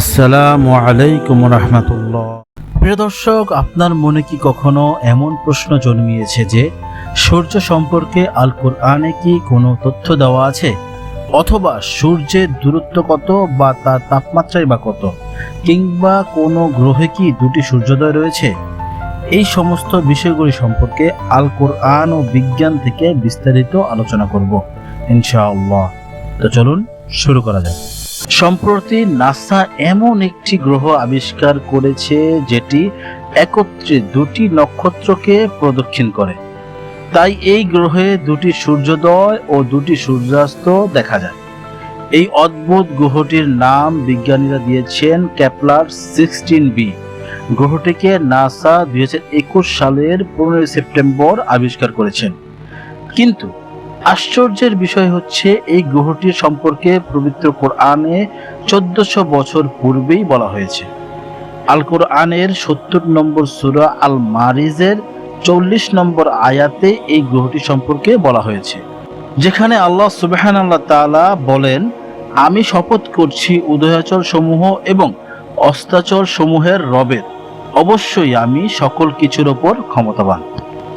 আসসালামু আলাইকুম রহমতুল্লাহ। প্রিয় দর্শক, আপনার মনে কি কখনো এমন প্রশ্ন জন্মিয়েছে যে সূর্য সম্পর্কে আল কোরআনে কি কোনো তথ্য দেওয়া আছে? অথবা সূর্যের দূরত্ব কত বা তার তাপমাত্রাই বা কত? কিংবা কোনো গ্রহে কি দুটি সূর্যোদয় রয়েছে? এই সমস্ত বিষয়গুলি সম্পর্কে আল কোরআন ও বিজ্ঞান থেকে বিস্তারিত আলোচনা করব, ইনশাআল্লাহ। তো চলুন, শুরু করা যাক। সম্প্রতি নাসা এমন একটি গ্রহ আবিষ্কার করেছে যেটি একত্রে দুটি নক্ষত্রকে প্রদক্ষিণ করে। তাই এই গ্রহে দুটি সূর্যোদয় ও দুটি সূর্যাস্ত দেখা যায়। এই অদ্ভুত গ্রহটির নাম বিজ্ঞানীরা দিয়েছেন ক্যাপলার সিক্সটিন বি। গ্রহটিকে নাসা দুই হাজার একুশ সালের পনেরোই সেপ্টেম্বর আবিষ্কার করেছেন। কিন্তু আশ্চর্যের বিষয় হচ্ছে, এই গ্রহটির সম্পর্কে পবিত্র কোরআনে চোদ্দশো বছর পূর্বেই বলা হয়েছে। আল কোরআনের সত্তর নম্বর সুরা আল মারিজের চল্লিশ নম্বর আয়াতে এই গ্রহটি সম্পর্কে বলা হয়েছে। যেখানে আল্লাহ সুবাহান আল্লাহ তাআলা বলেন, আমি শপথ করছি উদয়াচল সমূহ এবং অস্তাচল সমূহের রবের। অবশ্যই আমি সকল কিছুর ওপর ক্ষমতাবান।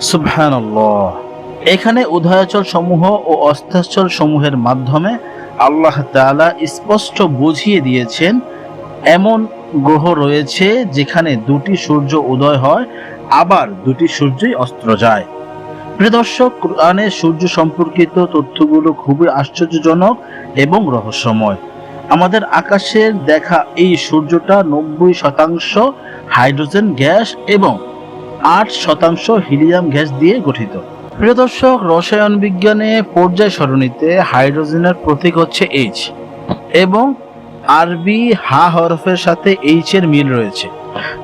সুবহানাল্লাহ। এখানে উদয়াচল সমূহ ও অস্তাচল সমূহের মাধ্যমে আল্লাহ তাআলা স্পষ্ট বুঝিয়ে দিয়েছেন, এমন গ্রহ রয়েছে যেখানে দুটি সূর্য উদয় হয়, আবার দুটি সূর্যই অস্ত্র যায়। প্রিয় দর্শক কোরআনের সূর্য সম্পর্কিত তথ্যগুলো খুবই আশ্চর্যজনক এবং রহস্যময়। আমাদের আকাশের দেখা এই সূর্যটা নব্বই শতাংশ হাইড্রোজেন গ্যাস এবং আট শতাংশ হিলিয়াম গ্যাস দিয়ে গঠিত। প্রিয় দর্শক, রসায়ন বিজ্ঞানে পর্যায় সরণিতে হাইড্রোজেনের প্রতীক হচ্ছে এইচ এবং আরবি হা হরফের সাথে এইচ এর মিল রয়েছে।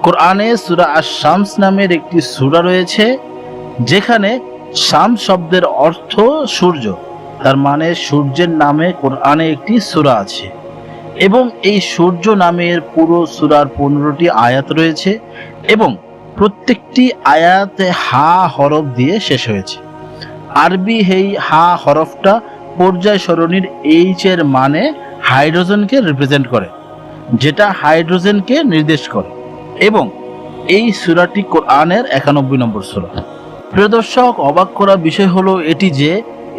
কোরআনে সুরা আর শামস নামের একটি সূরা রয়েছে, যেখানে শাম শব্দের অর্থ সূর্য। তার মানে সূর্যের নামে কোরআনে একটি সূরা আছে এবং এই সূর্য নামের পুরো সূরার পনেরোটি আয়াত রয়েছে এবং প্রত্যেকটি আয়াতে হা হরফ দিয়ে শেষ হয়েছে। আরবি এই হা হরফটা পর্যায় সরণির এইচ এর মানে হাইড্রোজেনকে রিপ্রেজেন্ট করে, যেটা হাইড্রোজেনকে নির্দেশ করে এবং এই সূরাটি কোরআনের একানব্বই নম্বর সূরা। প্রিয় দর্শক, অবাক করা বিষয় হলো এটি যে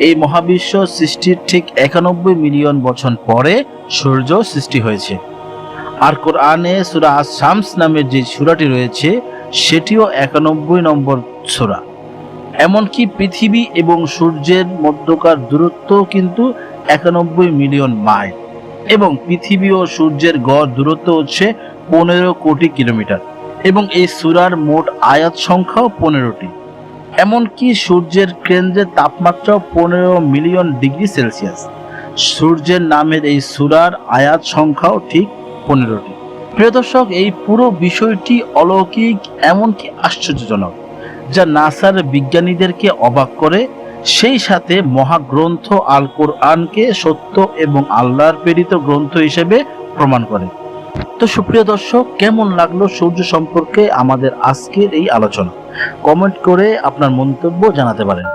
এই মহাবিশ্ব সৃষ্টির ঠিক একানব্বই মিলিয়ন বছর পরে সূর্য সৃষ্টি হয়েছে। আর কোরআনে সূরা শামস নামের যে সূরাটি রয়েছে, সেটিও একানব্বই নম্বর সূরা। এমনকি পৃথিবী এবং সূর্যের মধ্যকার দূরত্ব কিন্তু একানব্বই মিলিয়ন মাইল। এবং পৃথিবী ও সূর্যের গড় দূরত্ব হচ্ছে পনেরো কোটি কিলোমিটার। এবং এই সূরার মোট আয়াত সংখ্যাও পনেরোটি। এমনকি সূর্যের কেন্দ্রের তাপমাত্রাও পনেরো মিলিয়ন ডিগ্রি সেলসিয়াস। সূর্যের নামের এই সূরার আয়াত সংখ্যাও ঠিক পনেরোটি। প্রিয় দর্শক, এই পুরো বিষয়টি অলৌকিক, এমনকি আশ্চর্যজনক। যা নাসার বিজ্ঞানীদেরকে অবাক করে, সেই সাথে মহাগ্রন্থ আল কোরআনকে সত্য এবং আল্লাহর প্রেরিত গ্রন্থ হিসেবে প্রমাণ করে। তো সুপ্রিয় দর্শক, কেমন লাগল সূর্য সম্পর্কে আমাদের আজকের এই আলোচনা? কমেন্ট করে আপনার মন্তব্য জানাতে পারেন।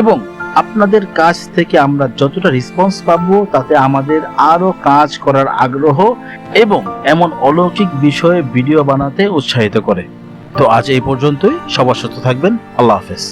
এবং আপনাদের কাছ থেকে আমরা যতটা রেসপন্স পাব, তাতে আমাদের আরও কাজ করার আগ্রহ এবং এমন অলৌকিক বিষয়ে ভিডিও বানাতে উৎসাহিত করে। তো আজ এই পর্যন্তই। সবার সুস্থ থাকবেন। আল্লাহ হাফেজ।